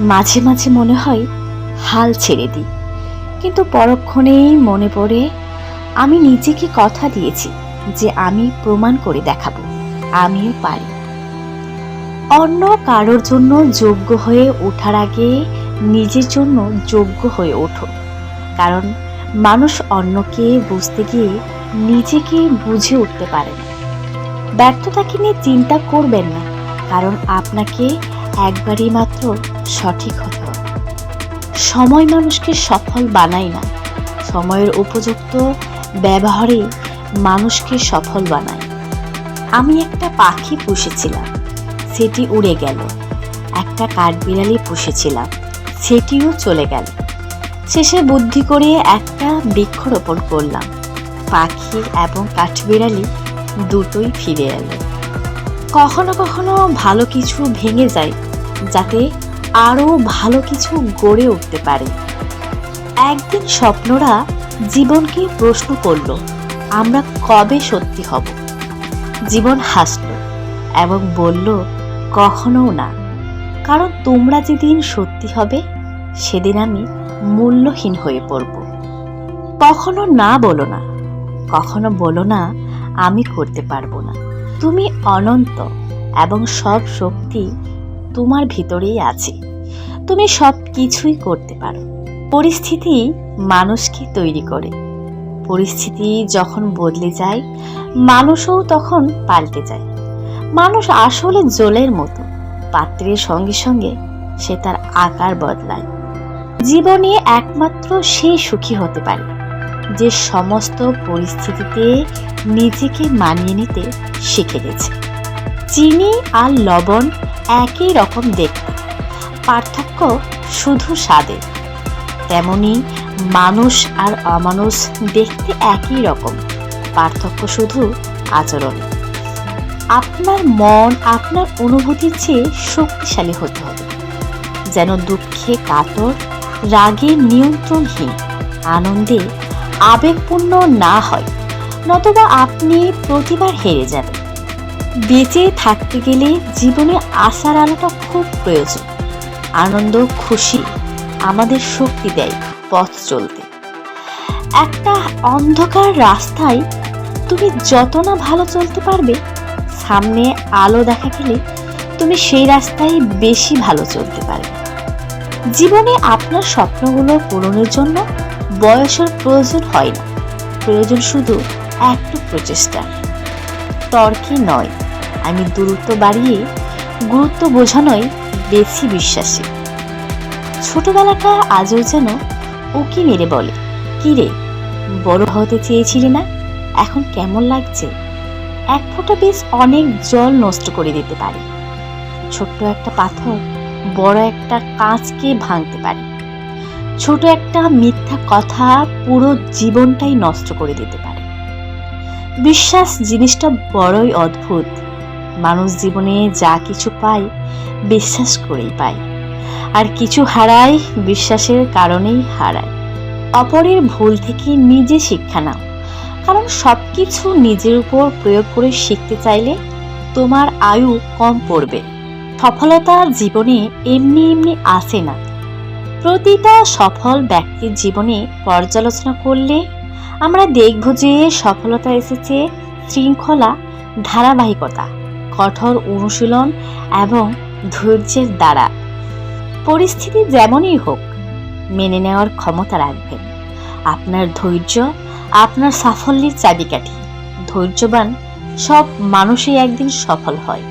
মাঝে মাঝে মনে হয় হাল ছেড়ে দিই। কিন্তু পরক্ষণেই মনে পড়ে, আমি নিজেকে কথা দিয়েছি যে আমি প্রমাণ করে দেখাবো, আমিও পারি। অন্য কারোর জন্য যোগ্য হয়ে ওঠার আগে নিজের জন্য যোগ্য হয়ে ওঠো। কারণ মানুষ অন্যকে বুঝতে গিয়ে নিজেকে বুঝে উঠতে পারে না। ব্যর্থতাকে নিয়ে চিন্তা করবেন না, কারণ আপনাকে একবারই মাত্র সঠিক হতে সময় মানুষকে সফল বানায় না। সময়ের উপযুক্ত ব্যবহারে মানুষকে সফল বানায়। আমি একটা পাখি পুষেছিলাম, সেটি উড়ে গেল। একটা কাঠবিড়ালি পুষেছিলাম, সেটিও চলে গেল। শেষে বুদ্ধি করে একটা বৃক্ষরোপণ করলাম। পাখি এবং কাঠবিড়ালি দুটোই ফিরে এলো। কখনো কখনো ভালো কিছু ভেঙে যায়। যাতে আরও ভালো কিছু গড়ে উঠতে পারে। একদিন স্বপ্নরা জীবনকে প্রশ্ন করল, আমরা কবে সত্যি হব? জীবন হাসল এবং বলল, কখনো না। কারণ তোমরা যেদিন সত্যি হবে, সেদিন আমি মূল্যহীন হয়ে পড়ব। কখনো না বলো না। কখনো বলো না, আমি করতে পারব না। তুমি অনন্ত এবং সব শক্তি তোমার ভিতরেই আছে। তুমি সব কিছুই করতে পারো। পরিস্থিতি মানুষকে তৈরি করে। পরিস্থিতি যখন বদলে যায়, মানুষও তখন পাল্টে যায়। মানুষ আসলে জলের মতো, পাত্রের সঙ্গে সঙ্গে সে তার আকার বদলায়। জীবনে একমাত্র সে সুখী হতে পারে, যে সমস্ত পরিস্থিতিতে নিজেকে মানিয়ে নিতে শিখে গেছে। চিনি আর লবণ একই রকম দেখতে। পার্থক্য শুধু স্বাদে। তেমনি মানুষ আর অমানুষ দেখতে একই রকম। পার্থক্য শুধু আচরণ। আপনার মন, আপনার অনুভূতির চেয়ে শক্তিশালী হতে হবে। যেন দুঃখে কাতর, রাগে নিয়ন্ত্রণহীন, আনন্দে আবেগপূর্ণ না হয়, নতবা আপনি প্রতিবার হেরে যাবেন। বেঁচে থাকতে গেলে জীবনে আশার আলোটা খুব প্রয়োজন। আনন্দ, খুশি আমাদের শক্তি দেয় পথ চলতে। একটা অন্ধকার রাস্তায় তুমি যত না ভালো চলতে পারবে, সামনে আলো দেখা গেলে তুমি সেই রাস্তায় বেশি ভালো চলতে পারবে। জীবনে আপনার স্বপ্নগুলো পূরণের জন্য বয়সের প্রয়োজন হয় না। প্রয়োজন শুধু একটু প্রচেষ্টা। তর্কে নয়। আমি দূরত্ব বাড়িয়ে গুরুত্ব বোঝানোয় বেশি বিশ্বাসী। ছোটবেলাটা আজও যেন উকি মেরে বলে, কি রে, বড় হতে চেয়েছিলি না? এখন কেমন লাগছে? এক ফোঁটা বেশ অনেক জল নষ্ট করে দিতে পারে। ছোট্ট একটা পাথর বড় একটা কাঁচকে ভাঙতে পারে। ছোট একটা মিথ্যা কথা পুরো জীবনটাই নষ্ট করে দিতে পারে। বিশ্বাস জিনিসটা বড়ই অদ্ভুত। মানুষ জীবনে যা কিছু পায়, বিশ্বাস করেই পায়। আর কিছু হারায়, বিশ্বাসের কারণেই হারায়। অপরের ভুল থেকে নিজে শিক্ষা নাও। কারণ সব কিছু নিজের উপর প্রয়োগ করে শিখতে চাইলে তোমার আয়ু কম পড়বে। সফলতা জীবনে এমনি এমনি আসে না। প্রতিটা সফল ব্যক্তির জীবনে পর্যালোচনা করলে আমরা দেখব যে সফলতা এসেছে শৃঙ্খলা, ধারাবাহিকতা। কঠোর অনুশীলন এবং ধৈর্যের দ্বারা। পরিস্থিতি যেমনই হোক, মেনে নেওয়ার ক্ষমতা রাখবেন। আপনার ধৈর্য, আপনার সাফল্যের চাবিকাঠি। ধৈর্যবান সব মানুষই একদিন সফল হয়।